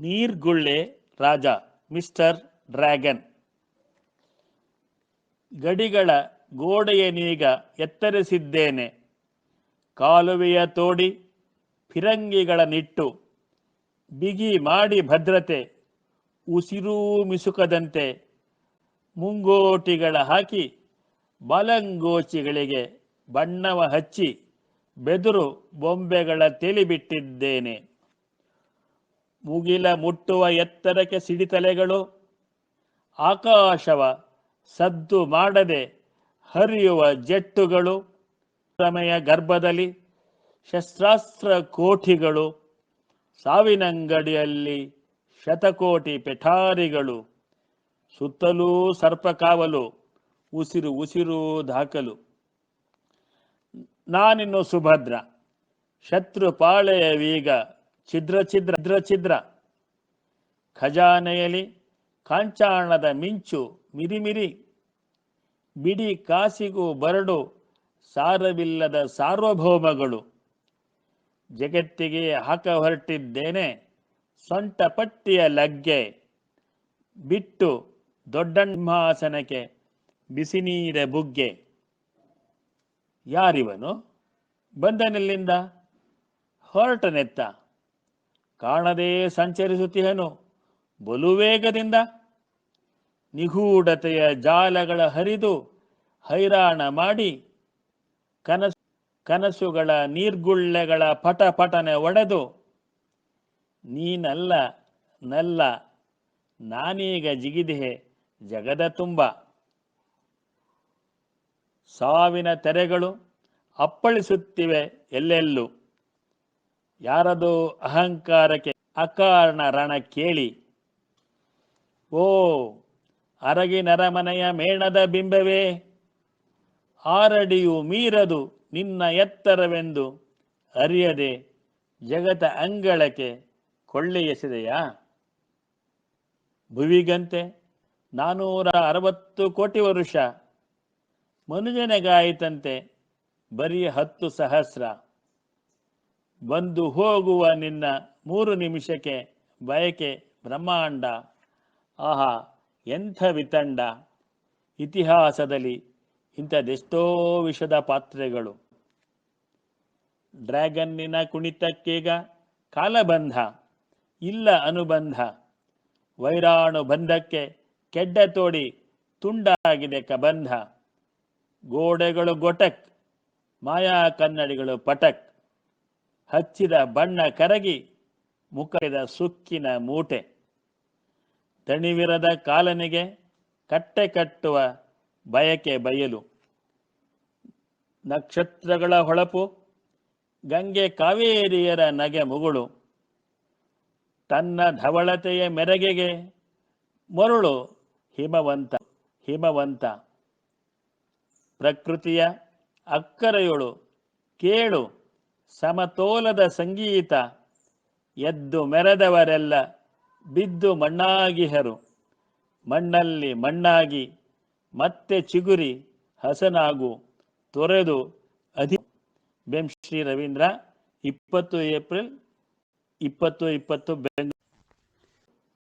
ನೀರ್ಗುಳ್ಳೆ ರಾಜ, mister dragon. ಗಡಿಗಳ ಗೋಡೆಯನೀಗ ಎತ್ತರಿಸಿದ್ದೇನೆ. ಕಾಲುವೆಯ ತೋಡಿ ಫಿರಂಗಿಗಳ ನಿಟ್ಟು. ಬಿಗಿ ಮಾಡಿ ಭದ್ರತೆ, ಉಸಿರೂ ಮಿಸುಕದಂತೆ. ಮುಂಗೋಟಿಗಳ ಹಾಕಿ ಬಲಂಗೋಚಿಗಳಿಗೆ ಬಣ್ಣವ ಹಚ್ಚಿ ಬೆದುರು ಬೊಂಬೆಗಳ ತಿಳಿಬಿಟ್ಟಿದ್ದೇನೆ ಮುಗಿಲ ಮುಟ್ಟುವ ಎತ್ತರಕ್ಕೆ ಸಿಡಿತಲೆಗಳು. ಆಕಾಶವ ಸದ್ದು ಮಾಡದೆ ಹರಿಯುವ ಜೆಟ್ಟುಗಳು. ಸಮಯ ಗರ್ಭದಲ್ಲಿ ಶಸ್ತ್ರಾಸ್ತ್ರ ಕೋಠಿಗಳು. ಸಾವಿನಂಗಡಿಯಲ್ಲಿ ಶತಕೋಟಿ ಪೆಠಾರಿಗಳು. ಸುತ್ತಲೂ ಸರ್ಪಕಾವಲು, ಉಸಿರು ಉಸಿರು ದಾಖಲು. ನಾನಿನ್ನು ಸುಭದ್ರ ಶತ್ರು ಪಾಳೆಯವೀಗ ಛಿದ್ರ ಛಿದ್ರ ಛಿದ್ರ ಛಿದ್ರ. ಖಜಾನೆಯಲ್ಲಿ ಕಾಂಚಾಣದ ಮಿಂಚು ಮಿರಿಮಿರಿ ಬಿಡಿ ಕಾಸಿಗೂ ಬರಡು ಸಾರವಿಲ್ಲದ ಸಾರ್ವಭೌಮಗಳು. ಜಗತ್ತಿಗೆ ಹಾಕ ಹೊರಟಿದ್ದೇನೆ ಸೊಂಟ ಪಟ್ಟಿಯ ಲಗ್ಗೆ. ಬಿಟ್ಟು ದೊಡ್ಡ ಸಿಂಹಾಸನಕ್ಕೆ ಬಿಸಿ ಬುಗ್ಗೆ. ಯಾರಿವನು? ಬಂದನೆಲ್ಲಿಂದ? ಹೊರಟನೆತ್ತ. ಕಾಣದೇ ಸಂಚರಿಸುತ್ತಿಹನು. ಬಲು ವೇಗದಿಂದ ನಿಗೂಢತೆಯ ಜಾಲಗಳ ಹರಿದು ಹೈರಾಣ ಮಾಡಿ ಕನಸು, ಕನಸುಗಳ ನೀರ್ಗುಳ್ಳೆಗಳ ಪಟ ಪಟನೆ ಒಡೆದು, ನೀನಲ್ಲ, ನಲ್ಲ, ನಾನೀಗ ಜಿಗಿದೆಹೆ ಜಗದ ತುಂಬ. ಸಾವಿನ ತೆರೆಗಳು ಅಪ್ಪಳಿಸುತ್ತಿವೆ ಎಲ್ಲೆಲ್ಲೂ. ಯಾರದೋ ಅಹಂಕಾರಕ್ಕೆ ಅಕಾರಣ ರಣ ಕೇಳಿ? ಓ ಅರಗಿನರಮನೆಯ ಮೇಣದ ಬಿಂಬವೇ? ಆರಡಿಯು ಮೀರದು ನಿನ್ನ ಎತ್ತರವೆಂದು ಅರಿಯದೆ ಜಗತ ಅಂಗಳಕ್ಕೆ ಕೊಳ್ಳೆ ಎಸೆದೆಯಾ ಭುವಿಗಂತೆ ನಾನೂರ ಅರವತ್ತು ಕೋಟಿ ವರುಷ, ಮನುಜನೆಗಾಯಿತಂತೆ ಬರೀ ಹತ್ತು ಸಹಸ್ರ. ಬಂದು ಹೋಗುವ ನಿನ್ನ ಮೂರು ನಿಮಿಷಕ್ಕೆ ಬಯಕೆ ಬ್ರಹ್ಮಾಂಡ. ಆಹಾ, ಎಂಥ ವಿತಂಡ. ಇತಿಹಾಸದಲ್ಲಿ ಇಂಥದೆಷ್ಟೋ ವಿಷದ ಪಾತ್ರೆಗಳು. ಡ್ರ್ಯಾಗನ್ನಿನ ಕುಣಿತಕ್ಕೀಗ ಕಾಲಬಂಧ, ಇಲ್ಲ ಅನುಬಂಧ. ವೈರಾಣು ಬಂಧಕ್ಕೆ ಕೆಡ್ಡ ತೋಡಿ ತುಂಡಾಗಿದೆ ಕಬಂಧ. ಗೋಡೆಗಳು ಗೊಟಕ್, ಮಾಯಾ ಕನ್ನಡಿಗಳು ಪಟಕ್. ಹಚ್ಚಿದ ಬಣ್ಣ ಕರಗಿ ಮುಖದ ಸುಕ್ಕಿನ ಮೂಟೆ. ತಣಿವಿರದ ಕಾಲನಿಗೆ ಕಟ್ಟೆ ಕಟ್ಟುವ ಬಯಕೆ ಬಯಲು. ನಕ್ಷತ್ರಗಳ ಹೊಳಪು, ಗಂಗೆ ಕಾವೇರಿಯರ ನಗೆ ಮುಗುಳು. ತನ್ನ ಧವಳತೆಯ ಮೆರಗೆಗೆ ಮರುಳು ಹಿಮವಂತ ಹಿಮವಂತ. ಪ್ರಕೃತಿಯ ಅಕ್ಕರೆಯೊಳು ಕೇಳು. ಸಮತೋಲದ ಸಂಗೀತ ಎದ್ದು ಮೆರೆದವರೆಲ್ಲ ಬಿದ್ದು ಮಣ್ಣಾಗಿಹರು ಮಣ್ಣಲ್ಲಿ ಮಣ್ಣಾಗಿ ಮತ್ತೆ ಚಿಗುರಿ ಹಸನಾಗು ತೊರೆದು ಅಧಿ ಬೆಂ ಶ್ರೀ ರವೀಂದ್ರ ಇಪ್ಪತ್ತು ಏಪ್ರಿಲ್ ಇಪ್ಪತ್ತು ಇಪ್ಪತ್ತು ಬೆಂಗಳೂರು